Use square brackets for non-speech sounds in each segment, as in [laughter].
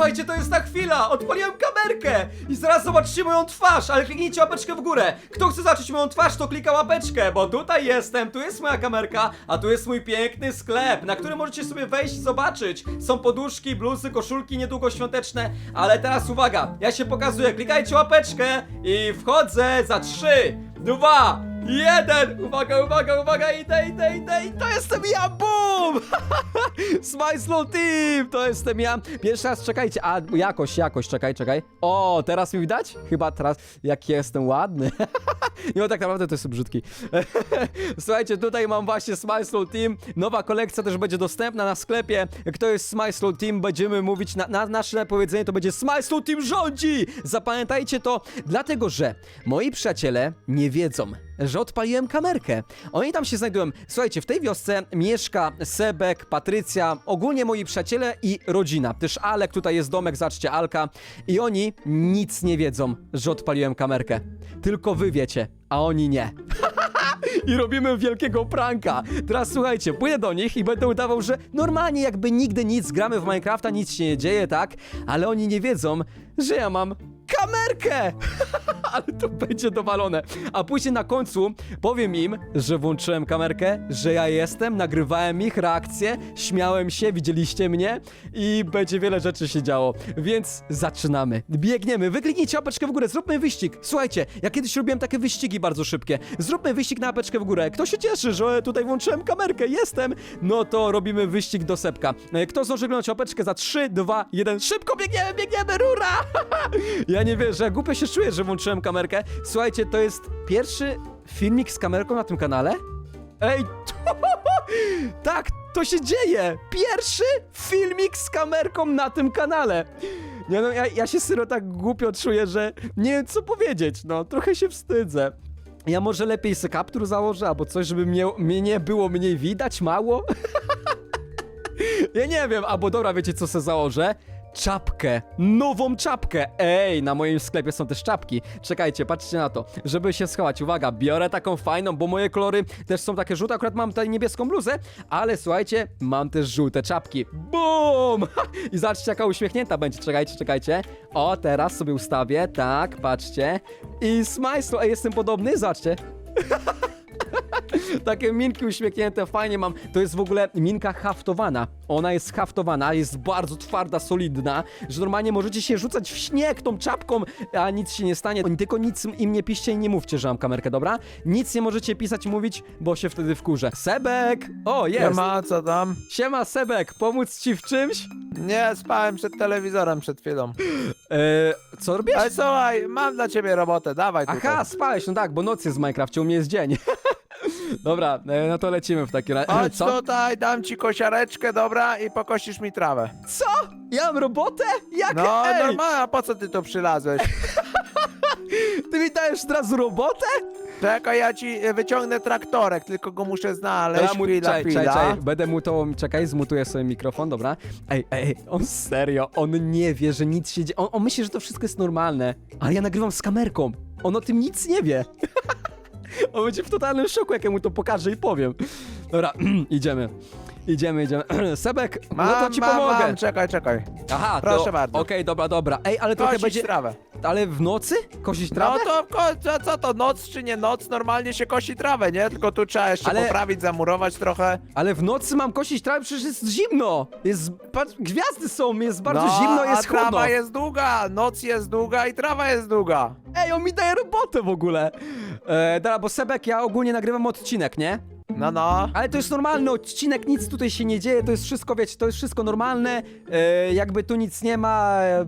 Słuchajcie, to jest ta chwila! Odpaliłem kamerkę! I zaraz zobaczycie moją twarz, ale kliknijcie łapeczkę w górę! Kto chce zobaczyć moją twarz, to klika łapeczkę, bo tutaj jestem, tu jest moja kamerka, a tu jest mój piękny sklep, na który możecie sobie wejść i zobaczyć. Są poduszki, bluzy, koszulki niedługo świąteczne, ale teraz uwaga, ja się pokazuję, klikajcie łapeczkę i wchodzę za 3, 2, jeden! Uwaga, uwaga, uwaga, idę, idę, idę i to jestem ja, BUM! [laughs] Smile Slow Team! To jestem ja. Pierwszy raz czekajcie, a jakoś, jakoś, czekaj, czekaj. O, teraz mi widać? Chyba teraz, jak jestem ładny. [laughs] No tak naprawdę to jest brzydki. [laughs] Słuchajcie, tutaj mam właśnie Smile Slow Team. Nowa kolekcja też będzie dostępna na sklepie. Kto jest Smile Slow Team, będziemy mówić, na, na nasze powiedzenie to będzie Smile Slow Team rządzi! Zapamiętajcie to, dlatego że moi przyjaciele nie wiedzą, że odpaliłem kamerkę. Oni tam się znajdują. Słuchajcie, w tej wiosce mieszka Sebek, Patrycja, ogólnie moi przyjaciele i rodzina. Też Alek, tutaj jest domek, zobaczcie, Alka. I oni nic nie wiedzą, że odpaliłem kamerkę. Tylko wy wiecie, a oni nie. [laughs] I robimy wielkiego pranka. Teraz słuchajcie, pójdę do nich i będę udawał, że normalnie jakby nigdy nic, gramy w Minecrafta, nic się nie dzieje, tak? Ale oni nie wiedzą, że ja mam kamerkę! [laughs] Ale to będzie dowalone. A później na końcu powiem im, że włączyłem kamerkę, że ja jestem, nagrywałem ich reakcje, śmiałem się, widzieliście mnie i będzie wiele rzeczy się działo. Więc zaczynamy. Biegniemy, wykliknijcie łapeczkę w górę, zróbmy wyścig. Słuchajcie, ja kiedyś robiłem takie wyścigi bardzo szybkie. Zróbmy wyścig na łapeczkę w górę. Kto się cieszy, że tutaj włączyłem kamerkę, jestem, no to robimy wyścig do sepka. E, Kto zdąży glądać łapeczkę za 3, 2, 1, szybko biegniemy, biegniemy, rura! [laughs] Ja nie wierzę, głupio się czuję, że włączyłem kamerkę. Słuchajcie, to jest pierwszy filmik z kamerką na tym kanale? Ej, [laughs] tak, to się dzieje! Pierwszy filmik z kamerką na tym kanale! Nie no, ja, ja się syro tak głupio czuję, że nie wiem co powiedzieć, no, trochę się wstydzę. Ja może lepiej se kaptur założę, albo coś, żeby mnie, mnie było mniej widać, mało? [laughs] Ja nie wiem, albo dobra, wiecie co se założę? Czapkę, nową czapkę. Ej, na moim sklepie są też czapki. Czekajcie, patrzcie na to. Żeby się schować, uwaga, biorę taką fajną, bo moje kolory też są takie żółte. Akurat mam tutaj niebieską bluzę, ale słuchajcie, mam też żółte czapki. Bum! I zobaczcie, jaka uśmiechnięta będzie. Czekajcie, czekajcie. O, teraz sobie ustawię, tak, patrzcie. I smajslo, ej, jestem podobny, zobaczcie. [laughs] [laughs] Takie minki uśmiechnięte, fajnie mam. To jest w ogóle minka haftowana. Ona jest haftowana, jest bardzo twarda, solidna, że normalnie możecie się rzucać w śnieg tą czapką, a nic się nie stanie. Tylko nic im nie piszcie i nie mówcie, że mam kamerkę, dobra? Nic nie możecie pisać i mówić, bo się wtedy wkurzę. Sebek! O, jest! Siema, co tam? Siema, Sebek! Pomóc ci w czymś? Nie, spałem przed telewizorem przed chwilą. Eee, co robisz? Ale słuchaj, mam dla ciebie robotę, dawaj tutaj. Aha, spałeś, no tak, bo noc jest w Minecrafcie, u mnie jest dzień. [laughs] Dobra, e, no to lecimy w takim razie. Chodź Co? tutaj, dam ci kosiareczkę, dobra, i pokosisz mi trawę. Co? Ja mam robotę? Jak? No, Ej, normalnie, a po co ty tu przylazłeś? [laughs] ty mi dajesz teraz robotę? Czekaj, ja ci e, wyciągnę traktorek, tylko go muszę znaleźć, Dobra, mu- chwila, czekaj, chwila. czekaj, czekaj, będę mutował, czekaj, zmutuję sobie mikrofon, dobra. Ej, ej, on serio, on nie wie, że nic się dzieje, on, on myśli, że to wszystko jest normalne, ale ja nagrywam z kamerką, on o tym nic nie wie. [laughs] on będzie w totalnym szoku, jak ja mu to pokażę i powiem. Dobra, [clears throat] idziemy. Idziemy, idziemy. [clears throat] Sebek, Mam, no to ci mam, pomogę. mam, czekaj, czekaj. Aha, Proszę to, bardzo. Okej, dobra, dobra. Ej, ale trochę Kosić będzie... trawę. Ale w nocy? Kosić No trawę? to, ko, co, co to, noc czy nie noc, normalnie się kosi trawę, nie? Tylko tu trzeba jeszcze Ale- poprawić, zamurować trochę. Ale w nocy mam kosić trawę, przecież jest zimno! Jest, patrz, gwiazdy są, jest bardzo no, zimno, a jest chłodno. trawa jest długa, noc jest długa i trawa jest długa. Ej, on mi daje robotę w ogóle! E, dobra, bo Sebek, ja ogólnie nagrywam odcinek, nie? No, no. Ale to jest normalny odcinek, nic tutaj się nie dzieje, to jest wszystko, wiecie, to jest wszystko normalne, e, jakby tu nic nie ma... E,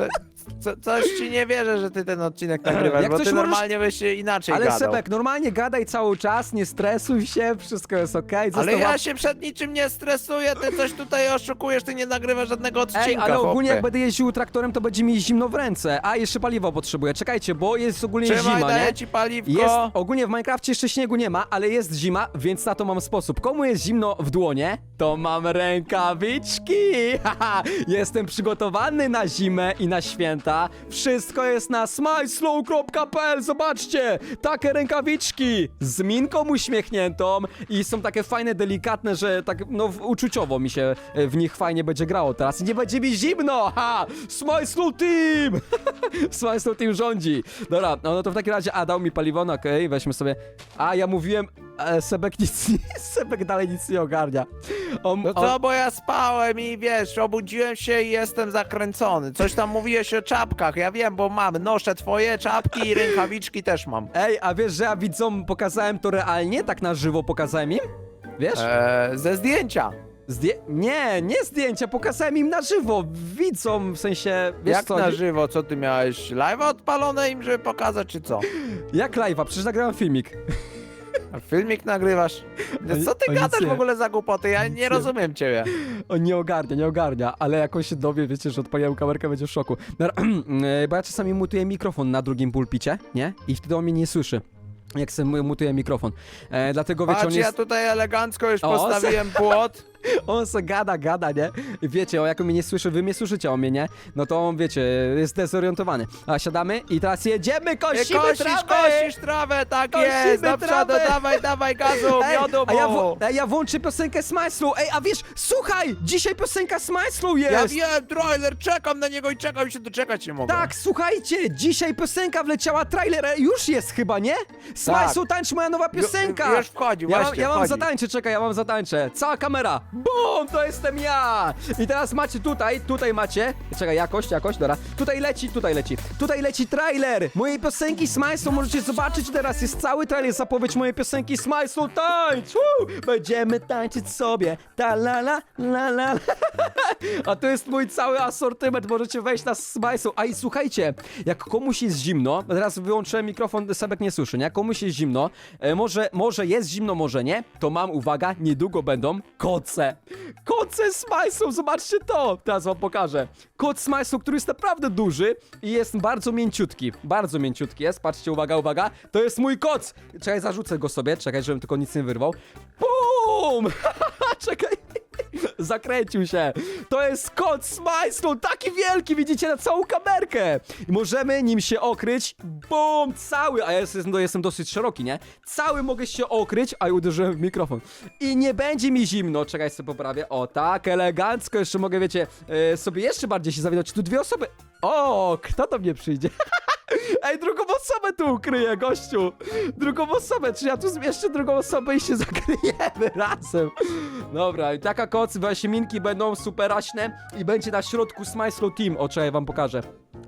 [laughs] co, coś ci nie wierzę, że ty ten odcinek nagrywasz, Jak bo coś ty możesz- normalnie byś się inaczej ale gadał. Sebek, normalnie gadaj cały czas, nie stresuj się, wszystko jest okej. ale zostaw ja łap- się przed niczym nie stresuję, ty coś tutaj oszukujesz, ty nie nagrywasz żadnego odcinka, Ej, ale ogólnie chłopie. jak będę jeździł traktorem, to będzie mi zimno w ręce. A, jeszcze paliwo potrzebuję. Czekajcie, bo jest ogólnie Trzymaj, zima, daję nie? ci paliwko. Jest, ogólnie w Minecrafcie jeszcze śniegu nie ma, ale jest zima, więc na to mam sposób. Komu jest zimno w dłonie, to mam rękawiczki. [laughs] Haha, Jestem przygotowany na zimę i na święta. Wszystko jest na smileslow.pl, zobaczcie! Takie rękawiczki z minką uśmiechniętą i są takie fajne, delikatne, że tak, no, uczuciowo mi się e, w nich fajnie będzie grało teraz i nie będzie mi zimno! Ha! Smileslow Team! [laughs] Smileslow Team rządzi. Dobra, no, no to w takim razie, a dał mi paliwo, no okej, weźmy sobie. A, ja mówiłem, e, Sebek nic [laughs] nie, Sebek dalej nic nie ogarnia. On, No on, co, bo ja spałem i wiesz, obudziłem się i jestem zakręcony. Coś tam mówiłeś o czapkach, ja wiem, bo mam, noszę twoje czapki i rękawiczki też mam. Ej, a wiesz, że ja widzom pokazałem to realnie? Tak na żywo pokazałem im? Wiesz? Eee, ze zdjęcia. Zdję... Nie, nie zdjęcia, pokazałem im na żywo. Widzom, w sensie, wiesz Jak co? na żywo, co ty miałeś? Live odpalone im, żeby pokazać, czy co? Jak live'a, przecież nagrałem filmik. A Filmik nagrywasz? Co ty oni gadasz nie. w ogóle za głupoty? Ja nie rozumiem ciebie. [laughs] On nie ogarnia, nie ogarnia, ale jak on się dowie, wiecie, że odpaliłem kamerkę, będzie w szoku. Dobra, [clears throat] e, Bo ja czasami mutuję mikrofon na drugim pulpicie, nie? I wtedy on mnie nie słyszy. Jak sobie mutuję mikrofon. E, dlatego wiecie, on Patrz, ja jest... tutaj elegancko już O, [laughs] postawiłem płot. On se gada, gada, nie? I wiecie, o jak on mnie nie słyszy, wy mnie słyszycie o mnie, nie? No to on, wiecie, jest dezorientowany. A siadamy i teraz jedziemy, kosimy kosisz, trawę! kosisz trawę, tak Kosimy jest! Do przodu, trawę. dawaj, dawaj gazu, [laughs] Ej, miodu a ja, mu. wo- ej, ja włączę piosenkę Smajslu. Ej, a wiesz, słuchaj, dzisiaj piosenka Smajslu jest! Ja wiem, trailer, czekam na niego i czekam i się doczekać nie mogę. Tak, słuchajcie, dzisiaj piosenka wleciała, trailer e, już jest chyba, nie? Smajslu, tańcz moja nowa piosenka! Tak. Ju- już wchodzi, ja mam, właśnie, ja mam wchodzi. zatańczę, czekaj, ja mam zatańczę. Cała kamera, bum, to jestem ja! I teraz macie tutaj, tutaj macie, czekaj, jakość, jakość, dobra. Tutaj leci, tutaj leci, tutaj leci trailer mojej piosenki Smajslu, możecie zobaczyć teraz, jest cały trailer, zapowiedź mojej piosenki Smajslu, tańcz! Woo! Będziemy tańczyć sobie, ta la la, la la. [laughs] A to jest mój cały asortyment, możecie wejść na Smajsu. A i słuchajcie, jak komuś jest zimno, teraz wyłączyłem mikrofon, Sebek nie słyszy, nie? Jak komuś jest zimno, e, może, może jest zimno, może nie, to mam, uwaga, niedługo będą koce. Koce Smajsu, zobaczcie to! Teraz wam pokażę. Kot Smajsu, który jest naprawdę duży i jest bardzo mięciutki. Bardzo mięciutki jest, patrzcie, uwaga, uwaga. To jest mój koc! Czekaj, zarzucę go sobie, czekaj, żebym tylko nic nie wyrwał. Bum! [laughs] czekaj. [laughs] Zakręcił się. To jest kot Smajslu, taki wielki, widzicie, na całą kamerkę. I możemy nim się okryć. Bum, cały, a ja jestem, no, jestem dosyć szeroki, nie? Cały mogę się okryć, a i uderzyłem w mikrofon. I nie będzie mi zimno. Czekaj, sobie poprawię. O, tak, elegancko. Jeszcze mogę, wiecie, e, sobie jeszcze bardziej się zawinąć. Tu dwie osoby. O, kto do mnie przyjdzie? [laughs] Ej, drugą osobę tu ukryję, gościu! Drugą osobę, czy ja tu zmieszczę drugą osobę i się [laughs] zakryjemy razem? Dobra, i taka koc, minki będą superaśne i będzie na środku Smile Team. O, czekaj, wam pokażę.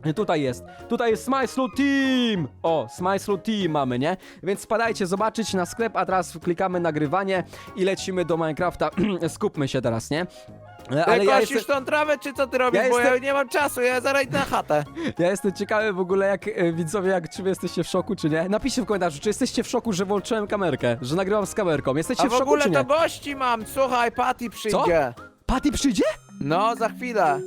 I Tutaj jest, tutaj jest Smile Team! O, Smile Team mamy, nie? Więc spadajcie zobaczyć na sklep, a teraz klikamy nagrywanie i lecimy do Minecrafta. [clears throat] Skupmy się teraz, nie? E, Ale ja kosisz tą trawę, czy co ty robisz? Ja Bo ja jestem- nie mam czasu, ja zaraz idę na chatę. [laughs] Ja jestem ciekawy w ogóle, jak e, widzowie, jak czy wy jesteście w szoku, czy nie. Napiszcie w komentarzu, czy jesteście w szoku, że włączyłem kamerkę, że nagrywam z kamerką. Jesteście A w w szoku, ogóle czy nie? to gości mam, słuchaj, Patty przyjdzie. Patty przyjdzie? No, za chwilę.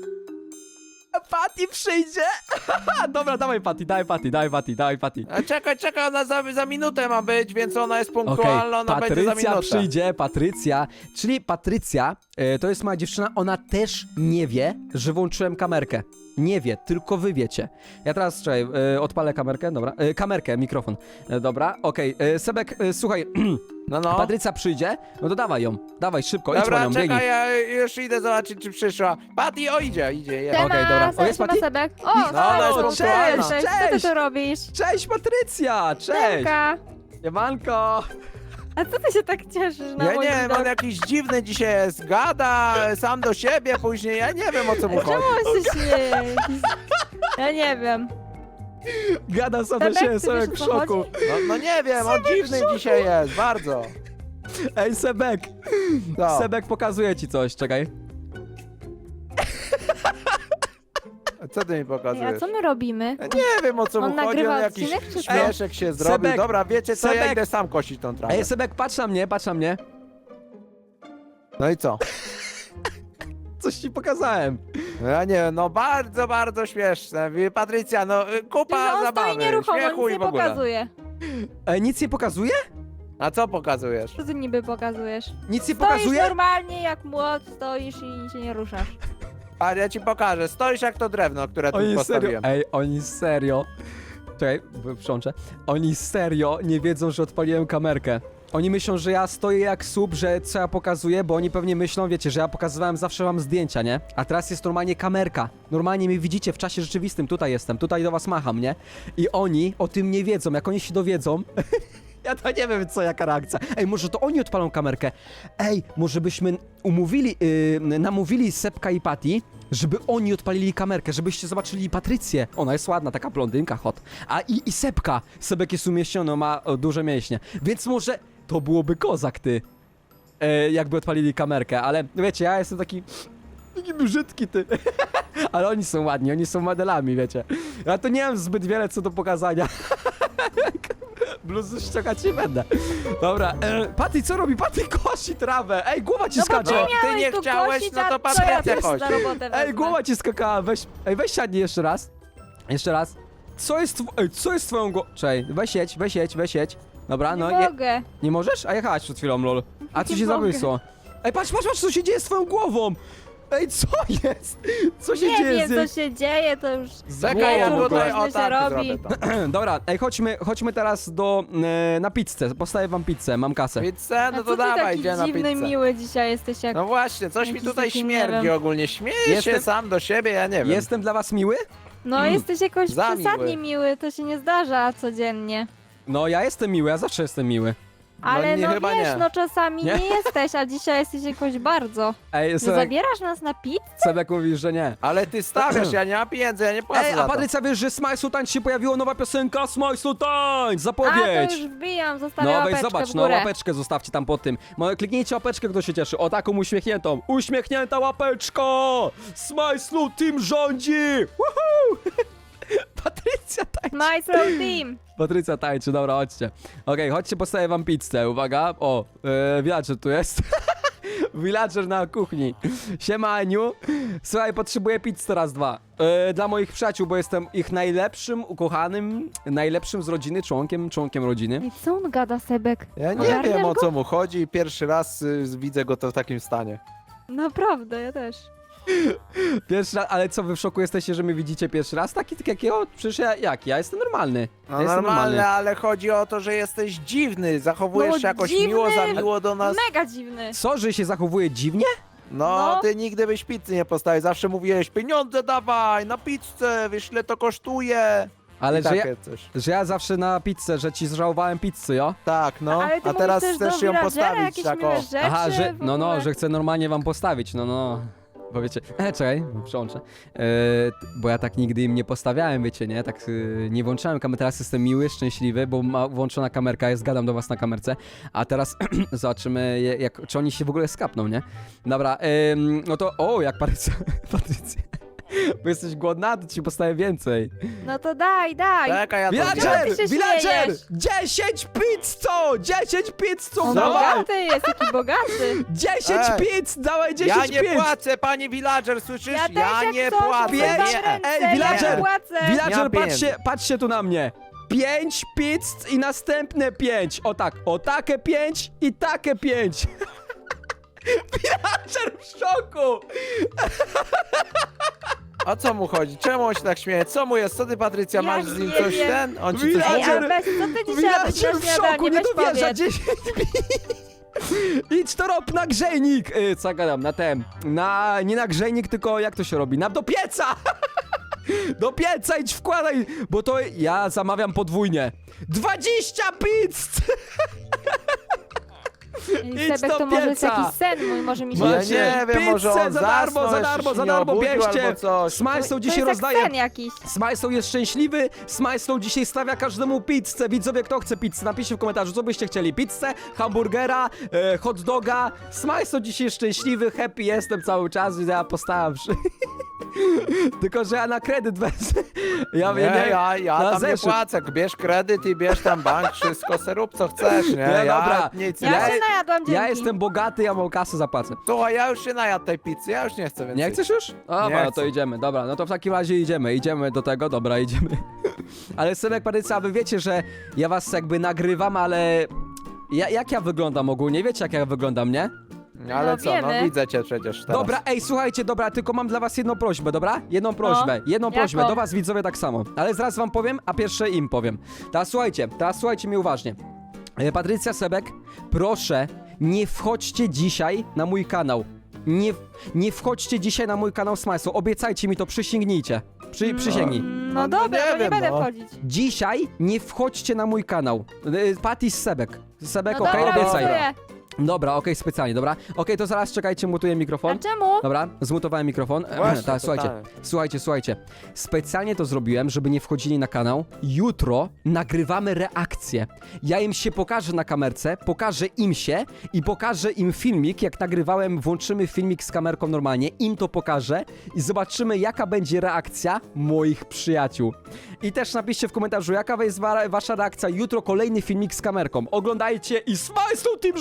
Patty przyjdzie! [laughs] Dobra, dawaj Patty, dawaj Patty, dawaj Patty, dawaj Patty. A czekaj, czekaj, ona za, za minutę ma być, więc ona jest punktualna, ona będzie za Patrycja minutę. przyjdzie, Patrycja. Czyli Patrycja, e, to jest moja dziewczyna, ona też nie wie, że włączyłem kamerkę. Nie wie, tylko wy wiecie. Ja teraz, czekaj, e, odpalę kamerkę, dobra. E, kamerkę, mikrofon. E, dobra, okej. E, Sebek, e, słuchaj, [clears throat] No, no. Patrycja przyjdzie, no to dawaj ją, dawaj szybko, idź po Dobra, nią, biegnij. czekaj, ja już idę zobaczyć, czy przyszła. Patty, o idzie, idzie, jest. Okej, dobra. O, jest Mati? Sebek. O, No, Sebek, cześć, cześć, cześć. Co ty tu robisz? Cześć Patrycja, cześć! Siemka. Siemanko! A co ty się tak cieszysz na Ja nie wiem, on jakiś dziwny dzisiaj jest, gada sam do siebie później, ja nie wiem o co mu chodzi. Czemu on się śmieje? Jakiś- Ja nie wiem. Gada sam do siebie, ty są wiesz, jak o w co szoku. chodzi? No, no nie wiem, on dziwny dzisiaj jest, bardzo. Ej, Sebek! No. Sebek pokazuje ci coś, czekaj. Co ty mi Ej, a co my robimy? Nie wiem o co On mu chodzi, nagrywa on jakiś odcinek, czy co? śmieszek się zrobił. Sebek, Dobra, wiecie co, ja Sebek. idę sam kosić tą trawę. Ej, Sebek, patrz na mnie, patrz na mnie. No i co? [laughs] Coś ci pokazałem. No Ja nie wiem, no bardzo, bardzo śmieszne. Patrycja, no y, kupa on stoi zabawy, nieruchomo, śmiechu nic i nie ogóle. pokazuje. Ej, nic nie pokazuje? A co pokazujesz? Co ty niby pokazujesz? Nic nie Stoisz pokazuje? normalnie jak młot, stoisz i się nie ruszasz. A ja ci pokażę, stoisz jak to drewno, które tu Oni serio, postawiłem. ej, oni serio. Czekaj, przączę. Oni serio nie wiedzą, że odpaliłem kamerkę. Oni myślą, że ja stoję jak sub, że co ja pokazuję, bo oni pewnie myślą, wiecie, że ja pokazywałem zawsze wam zdjęcia, nie? A teraz jest normalnie kamerka. Normalnie mnie widzicie w czasie rzeczywistym, tutaj jestem, tutaj do was macham, nie? I oni o tym nie wiedzą, jak oni się dowiedzą... [laughs] Ja to nie wiem, co jaka reakcja. Ej, może to oni odpalą kamerkę. Ej, może byśmy umówili, yy, namówili Sepka i Patty, żeby oni odpalili kamerkę, żebyście zobaczyli Patrycję. Ona jest ładna, taka blondynka, hot. A i, i Sepka. Sebek jest umieśniony, ma o, duże mięśnie. Więc może to byłoby kozak, ty. E, jakby odpalili kamerkę, ale wiecie, ja jestem taki... Taki brzydki, ty. [laughs] ale oni są ładni, oni są modelami, wiecie. Ja to nie mam zbyt wiele co do pokazania. [laughs] Bluzy ściągać nie będę. Dobra, e, Patty, co robi? Patty kosi trawę. Ej, głowa ci No bo skacze. ty No, ty miałeś nie tu chciałeś, kosić, no a to co ja też za robotę Ej, wezmę? głowa ci skakała, weź, ej, weź siadnij jeszcze raz. Jeszcze raz. Co jest, tw- ej, co jest twoją głową? Czekaj, weź jedź, weź jedź, weź jedź. Dobra, no nie nie, mogę. nie możesz? A jechałaś przed chwilą, lol. A co Nie się mogę. zabłysło? Ej, patrz, patrz, patrz, co się dzieje z twoją głową! Ej, co jest? Co się Nie dzieje wiem, z jej... co się dzieje, to już... Czekaj, ja tutaj o się tak robi. zrobię to. [clears throat] Dobra, ej, chodźmy, chodźmy teraz do, e, na pizzę. Postawię wam pizzę, mam kasę. Pizzę? A No co to ty dawaj, taki idzie na dziwny, pizzę. miły dzisiaj jesteś jak... No właśnie, coś mi Jakiś tutaj taki, nie śmierdzi wiem. ogólnie. Śmieję Jestem- się sam do siebie, ja nie wiem. Jestem dla was miły? No Mm. jesteś jakoś Za przesadnie miły. miły, to się nie zdarza codziennie. No, ja jestem miły, ja zawsze jestem miły. Ale nie, no, chyba wiesz, nie. no czasami Nie? nie? jesteś, a dzisiaj jesteś jakoś bardzo. Ej, No Sebek, zabierasz nas na pizzę? Sebek mówisz, że nie. Ale ty stawiasz, ja nie mam pieniędzy, ja nie płacę Ej, za a to. Patrycja, wiesz, że Smajsu Tańc się pojawiła nowa piosenka Smajsu Tańc! A, Zapowiedź! to już wbijam, zostawiam No łapeczkę weź zobacz, w no górę. łapeczkę zostawcie tam pod tym. Mo- Kliknijcie łapeczkę, kto się cieszy. O taką uśmiechniętą. Uśmiechnięta łapeczka! Smajslu Team rządzi! Woohoo! [laughs] [laughs] Patrycja tańczy. My Soul Team! Patrycja tańczy, dobra, chodźcie. Okej, chodźcie, postawię wam pizzę, uwaga. O, e, villager tu jest. [laughs] villager na kuchni. Siema, Aniu. Słuchaj, potrzebuję pizzy raz, dwa. E, dla moich przyjaciół, bo jestem ich najlepszym, ukochanym, najlepszym z rodziny, członkiem, członkiem rodziny. Ej, co on gada, Sebek? Ja nie Ogarniasz wiem o go? co mu chodzi i pierwszy raz y, widzę go to w takim stanie. Naprawdę, ja też. [laughs] Pierwszy raz, ale co, wy w szoku jesteście, że mnie widzicie pierwszy raz? Taki, taki jakiego? Przecież ja, jak? Ja jestem normalny. No ja jestem normalne, ale chodzi o to, że jesteś dziwny, zachowujesz No, się jakoś dziwny. miło, za miło do nas. Mega dziwny. Co, że się zachowuje dziwnie? No, No. ty nigdy byś pizzy nie postawił, zawsze mówiłeś pieniądze dawaj, na pizzę, wiesz ile to kosztuje. Ale I że ja, takie coś. że ja zawsze na pizzę, że ci zżałowałem pizzy, jo? Tak, no, Ale ty a teraz chcesz ją villagera postawić jakieś tak miłe o. rzeczy Aha, że, w no no, ogóle. że chcę normalnie wam postawić, no no. Bo wiecie, e, czekaj, przełączę. E, bo ja tak nigdy im nie postawiałem, wiecie, nie? Tak e, nie włączałem kamery, teraz jestem miły, szczęśliwy, bo ma włączona kamerka, jest, gadam do was na kamerce, a teraz [clears throat] zobaczymy, jak, czy oni się w ogóle skapną, nie? Dobra, em, no to, o, jak [laughs] Patrycja, Patrycja. [laughs] Bo jesteś głodna, to ci postawię więcej. No to daj, daj. Czekaj, ja to Czemu Villager! ty się Villager! śmiejesz? 10 pizzo! 10 pizzą! On Dawaj! bogaty jest, jaki bogaty. 10 Ej! pizz! Dawaj 10 Ja nie pizz! płacę, pani villager, słyszysz? Ja też jak nie coś, płacę. Podam Nie. ręce, Ej, ja villager! nie płacę. Nie Villager, mam patrzcie, pieniędzy. patrzcie tu na mnie. 5 pizz i następne 5. O tak, o takie 5 i takie 5. [laughs] Villager w szoku! [laughs] O co mu chodzi? Czemu on się tak śmieje? Co mu jest? Co ty, Patrycja, Ja masz z nim nie coś wiem. ten? On ci coś Ej, mówi? ale weź, co ty dzisiaj robisz na Villager w szoku, śniadanie? nie Weź dowierza powiedz. 10 Idź to rob na grzejnik! Y, co gadam, na ten, na, nie na grzejnik, tylko jak to się robi? Na, do pieca! [laughs] Do pieca idź wkładaj, bo to ja zamawiam podwójnie. 20 pizz! [laughs] Idź Sebek, do to może jest pieca. jakiś sen mój, może mi się... Ja Macie nie wiem, może pizzę on za darmo, zasnął, za jeszcze darmo, się za nie darmo, obudził bierzcie! albo coś. Smajslow To dzisiaj jest jak rozdaje... sen jakiś. Smajslow jest szczęśliwy, Smajslow dzisiaj stawia każdemu pizzę. Widzowie, kto chce pizzę, napiszcie w komentarzu, co byście chcieli. Pizzę, hamburgera, e, hot doga. Smajslow dzisiaj szczęśliwy, happy jestem cały czas, ja postałem przy... [laughs] Tylko, że ja na kredyt wezmę. Ja Nie, wiem, nie, ja, ja na tam nie zeszyt. płacę. Bierz kredyt i bierz tam bank, wszystko, se rób co chcesz, nie? Nie, ja dobra. nic Ja, nie. Się najadłam, dzięki. Ja jestem bogaty, ja mam kasę, zapłacę. Słuchaj, ja już się najadł tej pizzy, ja już nie chcę więcej. Nie chcesz już? O, Nie dobra, no to chcę. idziemy, dobra, no to w takim razie idziemy, idziemy do tego, dobra, idziemy. [laughs] Ale Synek Patrycja, wy wiecie, że ja was jakby nagrywam, ale... Ja, jak ja wyglądam ogólnie? Wiecie, jak ja wyglądam, nie? Ale No, co, no wiemy. widzę cię przecież teraz. Dobra, ej, słuchajcie, dobra, tylko mam dla was jedną prośbę, dobra? Jedną prośbę, jedną jaką? prośbę, do was widzowie tak samo. Ale zaraz wam powiem, a pierwsze im powiem. Teraz słuchajcie, teraz słuchajcie mnie uważnie. E, Patrycja Sebek, proszę, nie wchodźcie dzisiaj na mój kanał. Nie, nie wchodźcie dzisiaj na mój kanał Smajsu. Obiecajcie mi to, przysięgnijcie. Przy, przysięgnij. No No, dobra, nie to nie wiem, będę no. wchodzić. Dzisiaj nie wchodźcie na mój kanał. Patty z Sebek. Sebek, No okej, dobra, obiecaj. Dobra, okej, specjalnie, dobra. Okej, to zaraz czekajcie, mutuję A mikrofon. czemu? Dobra, zmutowałem mikrofon. [clears throat] Właśnie, tak, słuchajcie, totalnie. słuchajcie, słuchajcie. Specjalnie to zrobiłem, żeby nie wchodzili na kanał. Jutro nagrywamy reakcję. Ja im się pokażę na kamerce, pokażę im się i pokażę im filmik, jak nagrywałem, włączymy filmik z kamerką normalnie, im to pokażę i zobaczymy, jaka będzie reakcja moich przyjaciół. I też napiszcie w komentarzu, jaka jest wa wasza reakcja. Jutro kolejny filmik z kamerką. Oglądajcie i Smajslow Team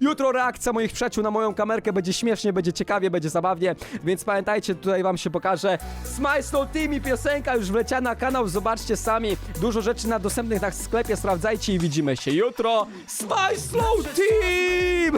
Jutro reakcja moich przyjaciół na moją kamerkę. Będzie śmiesznie, będzie ciekawie, będzie zabawnie. Więc pamiętajcie, tutaj wam się pokaże Smajslow Team i piosenka już wleciała na kanał. Zobaczcie sami. Dużo rzeczy na dostępnych na sklepie. Sprawdzajcie i widzimy się jutro. Smajslow Team!